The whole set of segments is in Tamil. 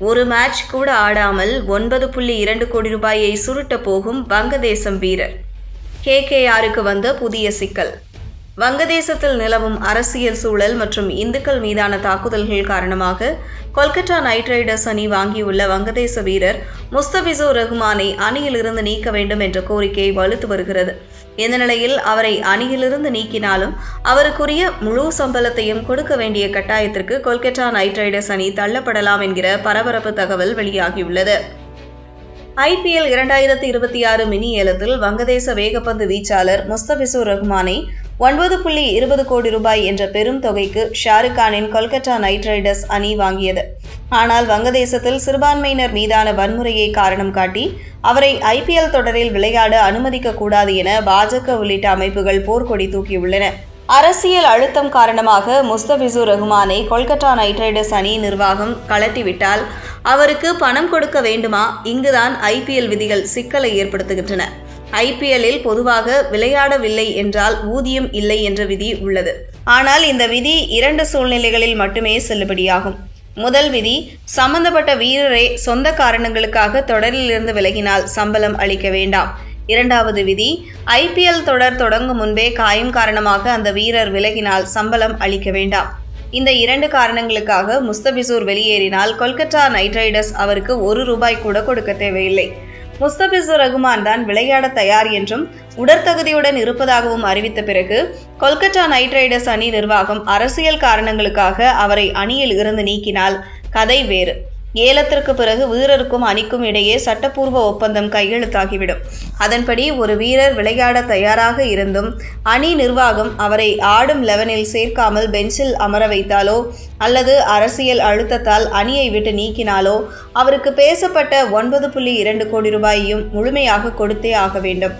ஒரு மேட்ச் கூட ஆடாமல் ஒன்பது புள்ளி இரண்டு கோடி ரூபாயை சுருட்ட போகும் வங்கதேசம் வீரர். கேகேஆருக்கு வந்த புதிய சிக்கல். வங்கதேசத்தில் நிலவும் அரசியல் சூழல் மற்றும் இந்துக்கள் மீதான தாக்குதல்கள் காரணமாக கொல்கத்தா நைட் ரைடர்ஸ் அணி வாங்கியுள்ள வங்கதேச வீரர் முஸ்தபிசூர் ரஹ்மானை அணியிலிருந்து நீக்க வேண்டும் என்ற கோரிக்கை வலுத்து வருகிறது. இந்த நிலையில் அவரை அணியிலிருந்து நீக்கினாலும் அவருக்குரிய முழு சம்பளத்தையும் கொடுக்க வேண்டிய கட்டாயத்திற்கு கொல்கத்தா நைட் ரைடர்ஸ் அணி தள்ளப்படலாம் என்கிற பரபரப்பு தகவல் வெளியாகியுள்ளது. ஐபிஎல் இரண்டாயிரத்தி இருபத்தி ஆறு மினி ஏலத்தில் வங்கதேச வேகப்பந்து வீச்சாளர் முஸ்தபிசூர் ரஹ்மானை ஒன்பது புள்ளி இருபது கோடி ரூபாய் என்ற பெரும் தொகைக்கு ஷாருக் கானின் கொல்கத்தா நைட் ரைடர்ஸ் அணி வாங்கியது. ஆனால் வங்கதேசத்தில் சிறுபான்மையினர் மீதான வன்முறையை காரணம் காட்டி அவரை ஐபிஎல் தொடரில் விளையாட அனுமதிக்க கூடாது என பாஜக உள்ளிட்ட அமைப்புகள் போர்க்கொடி தூக்கியுள்ளன. அரசியல் அழுத்தம் காரணமாக முஸ்தபிசூர் ரஹ்மானை கொல்கத்தா நைட் ரைடர்ஸ் அணி நிர்வாகம் கலட்டிவிட்டால் அவருக்கு பணம் கொடுக்க வேண்டுமா? இங்குதான் ஐபிஎல் விதிகள் சிக்கலை ஏற்படுத்துகின்றன. ஐபிஎல்லில் பொதுவாக விளையாடவில்லை என்றால் ஊதியம் இல்லை என்ற விதி உள்ளது. ஆனால் இந்த விதி இரண்டு சூழ்நிலைகளில் மட்டுமே செல்லுபடியாகும். முதல் விதி சம்பந்தப்பட்ட வீரரே சொந்த காரணங்களுக்காக தொடரிலிருந்து விலகினால் சம்பளம் அளிக்க வேண்டாம். இரண்டாவது விதி ஐபிஎல் தொடர் தொடங்கும் முன்பே காயம் காரணமாக அந்த வீரர் விலகினால் சம்பளம் அளிக்க வேண்டாம். இந்த இரண்டு காரணங்களுக்காக முஸ்தபிசூர் வெளியேறினால் கொல்கத்தா நைட் ரைடர்ஸ் அவருக்கு ஒரு ரூபாய் கூட கொடுக்க தேவையில்லை. முஸ்தபிசு ரகுமான் தான் விளையாட தயார் என்றும் உடற்தகுதியுடன் இருப்பதாகவும் அறிவித்த பிறகு கொல்கத்தா நைட் ரைடர்ஸ் அணி நிர்வாகம் அரசியல் காரணங்களுக்காக அவரை அணியில் இருந்து நீக்கினால் கதை வேறு. ஏலத்திற்கு பிறகு வீரருக்கும் அணிக்கும் இடையே சட்டப்பூர்வ ஒப்பந்தம் கையெழுத்தாகிவிடும். அதன்படி ஒரு வீரர் விளையாட தயாராக இருந்தும் அணி நிர்வாகம் அவரை ஆடும் லெவனில் சேர்க்காமல் பெஞ்சில் அமர வைத்தாலோ அல்லது அரசியல் அழுத்தத்தால் அணியை விட்டு நீக்கினாலோ அவருக்கு பேசப்பட்ட ஒன்பது புள்ளி இரண்டு கோடி ரூபாயையும் முழுமையாக கொடுத்தே ஆக வேண்டும்.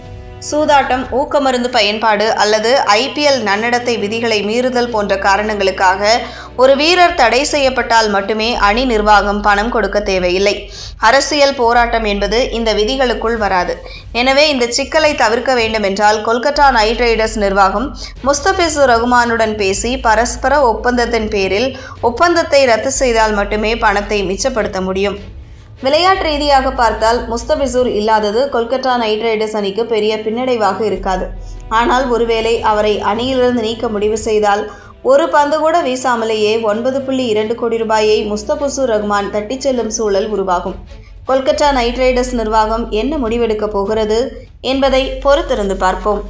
சூதாட்டம் ஊக்கமருந்து பயன்பாடு அல்லது ஐபிஎல் நன்னடத்தை விதிகளை மீறுதல் போன்ற காரணங்களுக்காக ஒரு வீரர் தடை செய்யப்பட்டால் மட்டுமே அணி நிர்வாகம் பணம் கொடுக்க தேவையில்லை. அரசியல் போராட்டம் என்பது இந்த விதிகளுக்குள் வராது. எனவே இந்த சிக்கலை தவிர்க்க வேண்டுமென்றால் கொல்கத்தா நைட் ரைடர்ஸ் நிர்வாகம் முஸ்தபிசு ரகுமானுடன் பேசி பரஸ்பர ஒப்பந்தத்தின் பேரில் ஒப்பந்தத்தை ரத்து செய்தால் மட்டுமே பணத்தை மிச்சப்படுத்த முடியும். விளையாட்டு ரீதியாக பார்த்தால் முஸ்தபிசூர் இல்லாதது கொல்கத்தா நைட் ரைடர்ஸ் அணிக்கு பெரிய பின்னடைவாக இருக்காது. ஆனால் ஒருவேளை அவரை அணியிலிருந்து நீக்க முடிவு செய்தால் ஒரு பந்து கூட வீசாமலேயே ஒன்பது புள்ளி இரண்டு கோடி ரூபாயை முஸ்தபிசூர் ரஹ்மான் தட்டிச் செல்லும் சூழல் உருவாகும். கொல்கத்தா நைட் ரைடர்ஸ் நிர்வாகம் என்ன முடிவெடுக்கப் போகிறது என்பதை பொறுத்திருந்து பார்ப்போம்.